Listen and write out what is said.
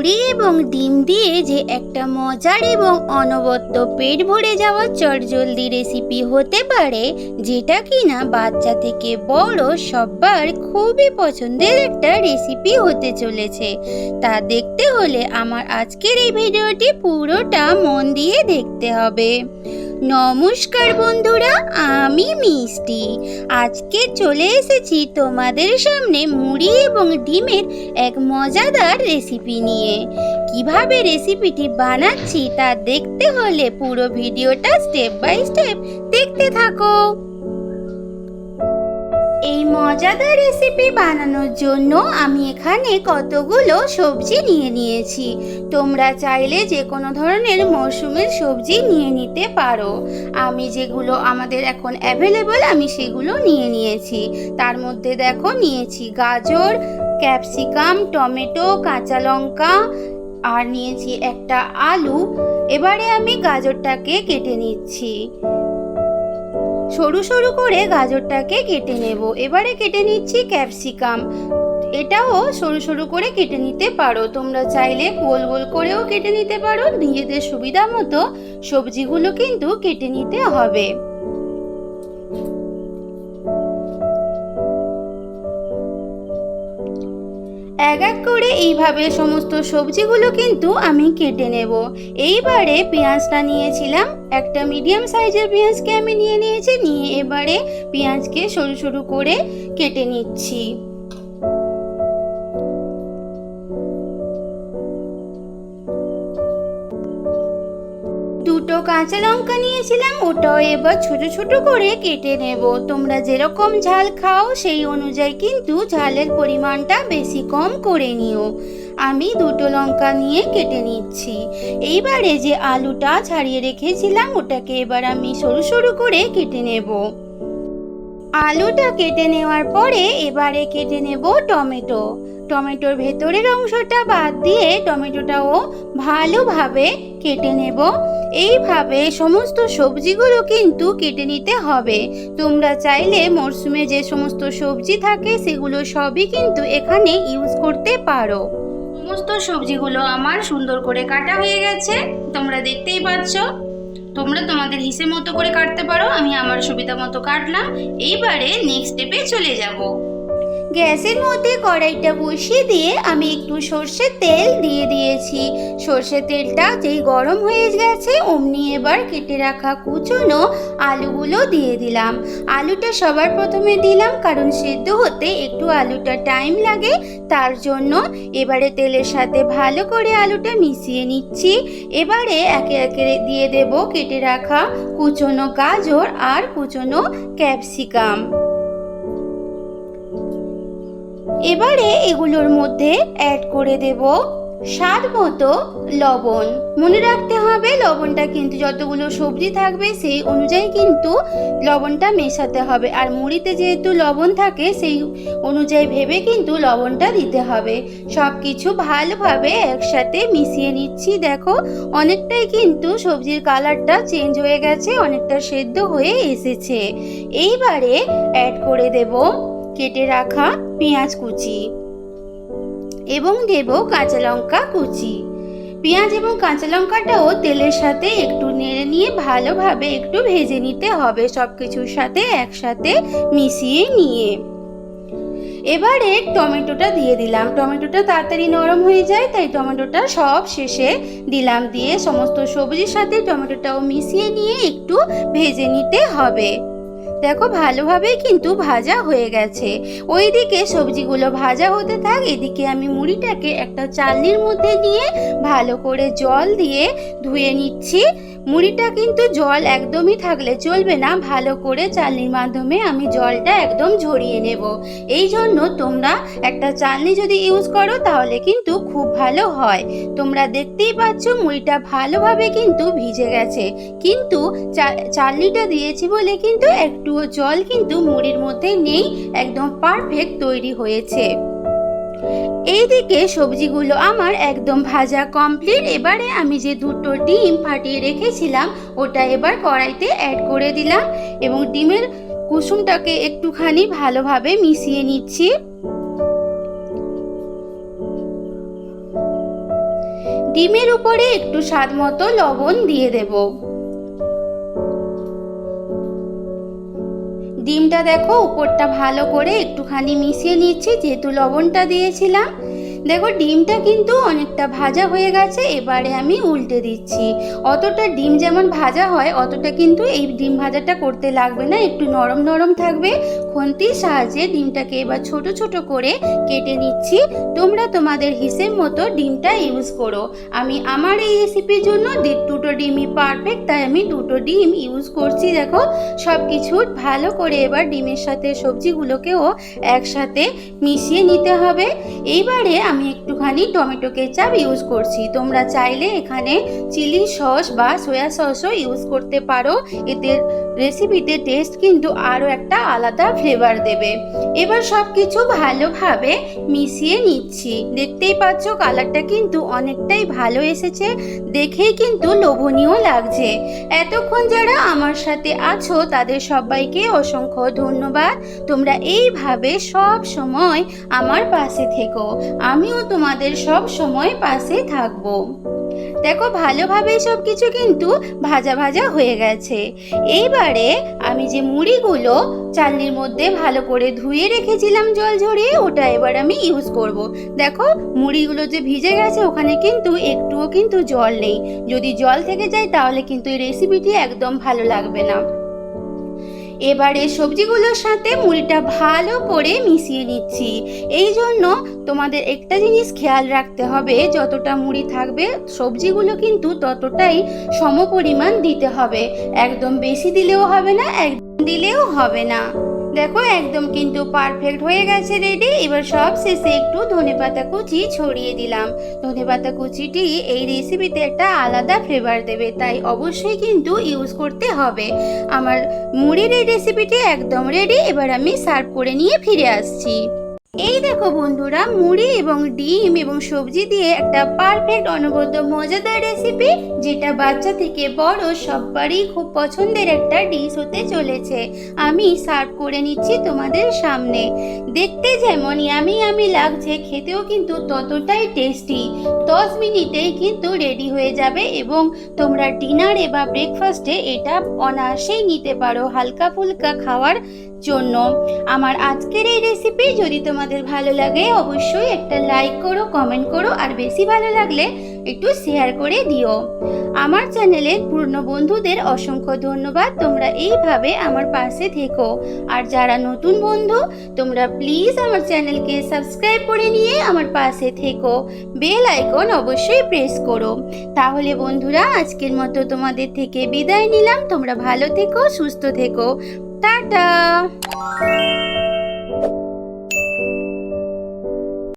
মুড়ি এবং ডিম দিয়ে যে একটা মজার এবং অনবদ্য পেট ভরে যাওয়া চটজলদি রেসিপি হতে পারে, যেটা কিনা বাচ্চা থেকে বড় সবার খুবই পছন্দের একটা রেসিপি হতে চলেছে। তা দেখতে হলে আমার আজকের এই ভিডিওটি পুরোটা মন দিয়ে দেখতে হবে। নমস্কার বন্ধুরা, আমি মিষ্টি। আজকে চলে এসেছি তোমাদের সামনে মুড়ি এবং ডিমের এক মজাদার রেসিপি নিয়ে। কীভাবে রেসিপিটি বানাচ্ছি তা দেখতে হলে পুরো ভিডিওটা স্টেপ বাই স্টেপ দেখতে থাকো। এই মজাদার রেসিপি বানানোর জন্য আমি এখানে কতগুলো সবজি নিয়ে নিয়েছি। তোমরা চাইলে যে কোনো ধরনের মরশুমের সবজি নিয়ে নিতে পারো। আমি যেগুলো আমাদের এখন অ্যাভেলেবল আমি সেগুলো নিয়ে নিয়েছি। তার মধ্যে দেখো, নিয়েছি গাজর ক্যাপসিকাম টমেটো, কাঁচা লঙ্কা, আর নিয়েছি একটা আলু। এবারে আমি গাজরটাকে কেটে নিচ্ছি। সরু সরু করে গাজরটাকে কেটে নেব। এবারে কেটে নিচ্ছি ক্যাপসিকাম। এটাও সরু সরু করে কেটে নিতে পারো। তোমরা চাইলে গোল গোল করেও কেটে নিতে পারো। নিজেদের সুবিধা মতো সবজিগুলো কিন্তু কেটে নিতে হবে। করে এইভাবে সমস্ত সবজিগুলো কিন্তু আমি কেটে নেব। এইবারে পেঁয়াজটা নিয়েছিলাম, একটা মিডিয়াম সাইজের পেঁয়াজকে আমি নিয়ে নিয়েছি, নিয়ে এবারে পেঁয়াজকে সরু সরু করে কেটে নিচ্ছি। দুটো কাঁচা লঙ্কা নিয়েছিলাম, ওটাও এবার ছোট ছোট করে কেটে নেব। তোমরা যেরকম ঝাল খাও, সেই অনুযায়ী কিন্তু ঝালের পরিমাণটা বেশি কম করে নিও। আমি দুটো লঙ্কা নিয়ে কেটে নিচ্ছি। এইবারে যে আলুটা ছাড়িয়ে রেখেছিলাম, ওটাকে এবার আমি সরু সরু করে কেটে নেব। আলুটা কেটে নেওয়ার পরে এবারে কেটে নেব টমেটো। টমেটোর ভেতরের অংশটা বাদ দিয়ে টমেটোটাও ভালোভাবে কেটে নেব। এইভাবে সমস্ত সবজিগুলো কিন্তু কেটে নিতে হবে। তোমরা চাইলে মরশুমে যে সমস্ত সবজি থাকে, সেগুলো সবই কিন্তু এখানে ইউজ করতে পারো। সমস্ত সবজিগুলো আমার সুন্দর করে কাটা হয়ে গেছে। তোমরা দেখতেই পাচ্ছ। তোমরা তোমাদের হিসেব মতো করে কাটতে পারো। আমি আমার সুবিধা মতো কাটলাম। এইবারে নেক্সট স্টেপে চলে যাব। গ্যাসের মধ্যে কড়াইটা বসিয়ে দিয়ে আমি একটু সর্ষের তেল দিয়ে দিয়েছি। সর্ষের তেলটা যেই গরম হয়ে গেছে, অমনি এবার কেটে রাখা কুচনো আলুগুলো দিয়ে দিলাম। আলুটা সবার প্রথমে দিলাম, কারণ সেদ্ধ হতে একটু আলুটা টাইম লাগে, তার জন্য এবারে তেলের সাথে ভালো করে আলুটা মিশিয়ে নিচ্ছি। এবারে একে একে দিয়ে দেব কেটে রাখা কুচনো গাজর আর কুচনো ক্যাপসিকাম। এবারে এগুলোর মধ্যে অ্যাড করে দেব স্বাদ মতো লবণ। মনে রাখতে হবে লবণটা কিন্তু যতগুলো সবজি থাকবে সেই অনুযায়ী কিন্তু লবণটা মেশাতে হবে। আর মুড়িতে যেহেতু লবণ থাকে সেই অনুযায়ী ভেবে কিন্তু লবণটা দিতে হবে। সব কিছু ভালোভাবে একসাথে মিশিয়ে নিচ্ছি। দেখো, অনেকটাই কিন্তু সবজির কালারটা চেঞ্জ হয়ে গেছে, অনেকটা সেদ্ধ হয়ে এসেছে। এইবারে অ্যাড করে দেব কেটে রাখা পেঁয়াজ কুচি এবং দেব কাঁচা লঙ্কা কুচি। পেঁয়াজ এবং কাঁচা লঙ্কাটাও তেলের সাথে একটু নেড়ে নিয়ে ভালোভাবে একটু ভেজে নিতে হবে সব কিছুর সাথে একসাথে মিশিয়ে নিয়ে। এবারে টমেটোটা দিয়ে দিলাম। টমেটোটা তাড়াতাড়ি নরম হয়ে যায়, তাই টমেটোটা সব শেষে দিলাম দিয়ে সমস্ত সবজির সাথে টমেটোটাও মিশিয়ে নিয়ে একটু ভেজে নিতে হবে। দেখো, ভালোভাবেই কিন্তু ভাজা হয়ে গেছে। ওইদিকে সবজিগুলো ভাজা হতে থাক, এদিকে আমি মুড়িটাকে একটা চালনির মধ্যে নিয়ে ভালো করে জল দিয়ে ধুয়ে নিচ্ছি। মুড়িটা কিন্তু জল একদমই থাকলে চলবে না, ভালো করে চালনির মাধ্যমে আমি জলটা একদম ঝরিয়ে নেব। এই জন্য তোমরা একটা চালনি যদি ইউজ করো, তাহলে কিন্তু খুব ভালো হয়। তোমরা দেখতেই পাচ্ছ, মুড়িটা ভালোভাবে কিন্তু ভিজে গেছে। কিন্তু চালনিটা দিয়েছি বলে কিন্তু একটুও জল কিন্তু মুড়ির মধ্যে নেই, একদম পারফেক্ট তৈরি হয়েছে। এইদিকে সবজিগুলো আমার একদম ভাজা কমপ্লিট এবারে আমি যে দুটো ডিম ফাটিয়ে রেখেছিলাম, ওটা এবার কড়াইতে অ্যাড করে দিলাম এবং ডিমের কুসুমটাকে একটুখানি ভালোভাবে মিশিয়ে নিচ্ছি। ডিমের উপরে একটু স্বাদ মতো লবণ দিয়ে দেব। ডিমটা দেখো উপরটা ভালো করে একটুখানি মিশিয়ে নিচ্ছি যেহেতু লবণটা দিয়েছিলাম। দেখো, ডিমটা কিন্তু অনেকটা ভাজা হয়ে গেছে, এবারে আমি উল্টে দিচ্ছি। অতটা ডিম যেমন ভাজা হয়, অতটা কিন্তু এই ডিম ভাজাটা করতে লাগবে না, একটু নরম নরম থাকবে। খুন্তির সাহায্যে ডিমটাকে এবার ছোট ছোট করে কেটে নিচ্ছি। তোমরা তোমাদের হিসেব মতো ডিমটা ইউজ করো। আমি আমার এই রেসিপির জন্য দুটো ডিমই পারফেক্ট তাই আমি দুটো ডিম ইউজ করছি, দেখো। সব কিছু ভালো করে এবার ডিমের সাথে সবজিগুলোকেও একসাথে মিশিয়ে নিতে হবে। এইবারে আমি একটুখানি টমেটো কেচাপ ইউজ করছি। তোমরা চাইলে এখানে চিলি সস বা সয়া সসও ইউজ করতে পারো। এতে রেসিপিতে টেস্ট কিন্তু আরও একটা আলাদা ফ্লেভার দেবে। এবার সব কিছু ভালোভাবে মিশিয়ে নিচ্ছি। দেখতেই পাচ্ছ কালারটা কিন্তু অনেকটাই ভালো এসেছে। দেখেই কিন্তু লোভনীয় লাগছে। এতক্ষণ যারা আমার সাথে আছো, তাদের সবাইকে অসংখ্য ধন্যবাদ। তোমরা এইভাবে সব সময় আমার পাশে থেকো। আমিও তোমাদের সব সময় পাশে থাকব। দেখো, ভালোভাবে সব কিছু কিন্তু ভাজা ভাজা হয়ে গেছে। এইবারে আমি যে মুড়িগুলো চালনির মধ্যে ভালো করে ধুয়ে রেখেছিলাম জল ঝরিয়ে, ওটা এবার আমি ইউজ করব। দেখো, মুড়িগুলো যে ভিজে গেছে, ওখানে কিন্তু একটুও কিন্তু জল নেই। যদি জল থেকে যায়, তাহলে কিন্তু এই রেসিপিটি একদম ভালো লাগবে না। এবারে সবজিগুলোর সাথে মুড়িটা ভালো করে মিশিয়ে নিচ্ছি। এই জন্য তোমাদের একটা জিনিস খেয়াল রাখতে হবে, যতটা মুড়ি থাকবে, সবজিগুলো কিন্তু ততটাই সমপরিমাণ দিতে হবে। একদম বেশি দিলেও হবে না, একদম দিলেও হবে না। দেখো, একদম কিন্তু পারফেক্ট হয়ে গেছে রেডি এবার সব শেষে একটু ধনেপাতা কুচি ছড়িয়ে দিলাম। ধনেপাতা কুচিটি এই রেসিপিতে একটা আলাদা ফ্লেভার দেবে, তাই অবশ্যই কিন্তু ইউজ করতে হবে। আমার মুড়ির এই রেসিপিটি একদম রেডি এবার আমি সার্ভ করে নিয়ে ফিরে আসছি। এই দেখো বন্ধুরা, মুড়ি এবং ডিম এবং সবজি দিয়ে একটা পারফেক্ট অনবদ্য মজাদার রেসিপি যেটা বাচ্চা থেকে বড় সবারই খুব পছন্দের একটা ডিশ হতে চলেছে। আমি সার্ভ করে নিচ্ছি তোমাদের সামনে। দেখতে যেমন ইয়ামি ইয়ামি লাগছে, খেতেও কিন্তু ততটাই টেস্টি দশ মিনিটেই কিন্তু রেডি হয়ে যাবে এবং তোমরা ডিনারে বা ব্রেকফাস্টে এটা অনায়াসেই নিতে পারো হালকা ফুলকা খাওয়ার জন্য। আমার আজকের এই রেসিপি যদি তোমাদের ভালো লাগে অবশ্যই একটা লাইক করো কমেন্ট করো, আর বেশি ভালো লাগলে একটু শেয়ার করে দিও। আমার চ্যানেলের পুরনো বন্ধুদের অসংখ্য ধন্যবাদ। তোমরা এইভাবে আমার পাশে থেকো। আর যারা নতুন বন্ধু, তোমরা প্লিজ আমার চ্যানেলকে সাবস্ক্রাইব করে নিয়ে আমার পাশে থেকো। বেল আইকন অবশ্যই প্রেস করো। তাহলে বন্ধুরা, আজকের মতো তোমাদের থেকে বিদায় নিলাম। তোমরা ভালো থেকো, সুস্থ থেকো। টাটা!